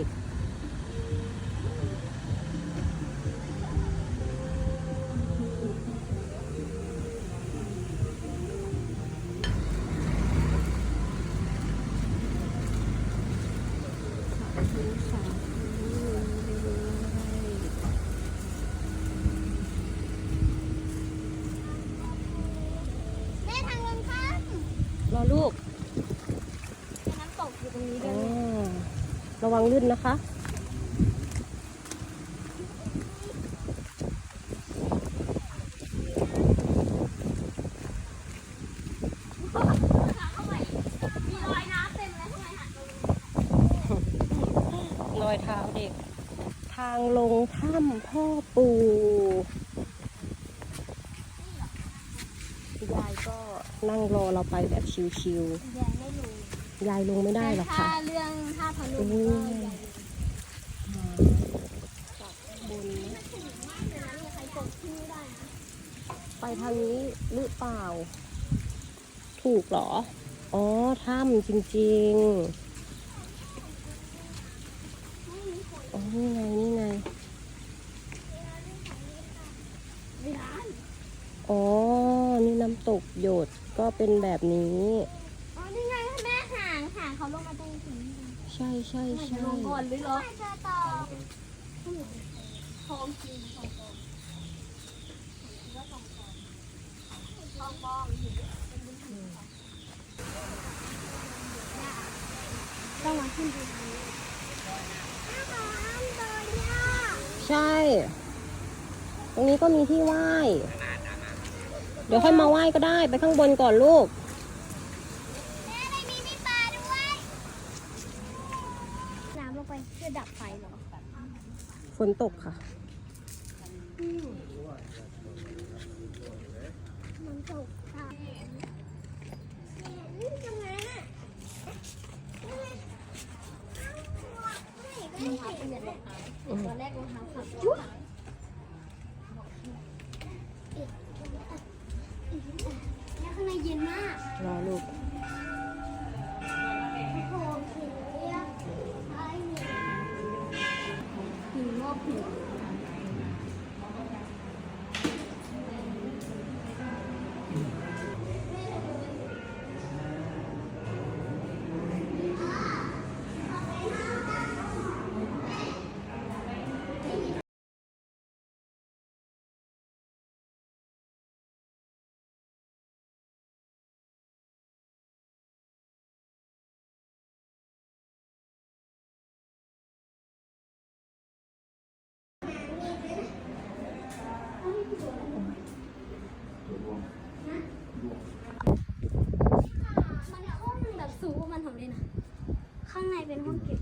ด็กรอลูก ระวังลื่นนะคะรอยน้ำเต็มเลยทำไมหันตรงนี้รอยเท้าเด็ก ทางลงถ้ำพ่อปู่ยายก็นั่งรอเราไปแบบชิวยังไม่รู้ๆ ยายลงไม่ได้หรอกแต่ค่ะถ้าเรื่องท่าพนมโอ้ก็ยใหญ่บนแต่นั้นมีใครกดขึ้นไม่ได้นะไปทางนี้หรือเปล่า ถูกเหรอ อ๋อ ถ้ำจริงๆ อ๋อ นี่ไง นี่ไงไม่ได้อ๋อ นี่น้ำตกหยดก็เป็นแบบนี้อ๋อนี่ไงแม่ห่างห่าง เขาลงมาตรงถึงนี่ใช่ใช่มันใช่จะลงก่อนหรือเหรอเจอต่อทองจริงทองปลอมแล้วทองปลอมทองปลอมต้องมาขึ้นดูนี้น้ำโดนย่าใช่ ตรงนี้ก็มีที่ไหว้ เดี๋ยวค่อยมาไหว้ก็ได้ ไปข้างบนก่อนลูก แม่ไม่มีมีปลาด้วยน้ำลงไปเพื่อดับไฟเหรอ ฝ นตกค่ะ มันตกค่ะทำไงน่ะตอนแรกรองเท้าขับจุ๊ helping you. มันห้องแบบสูงกว่ามันทำเลยนะ ข้างในเป็นห้องเก็บ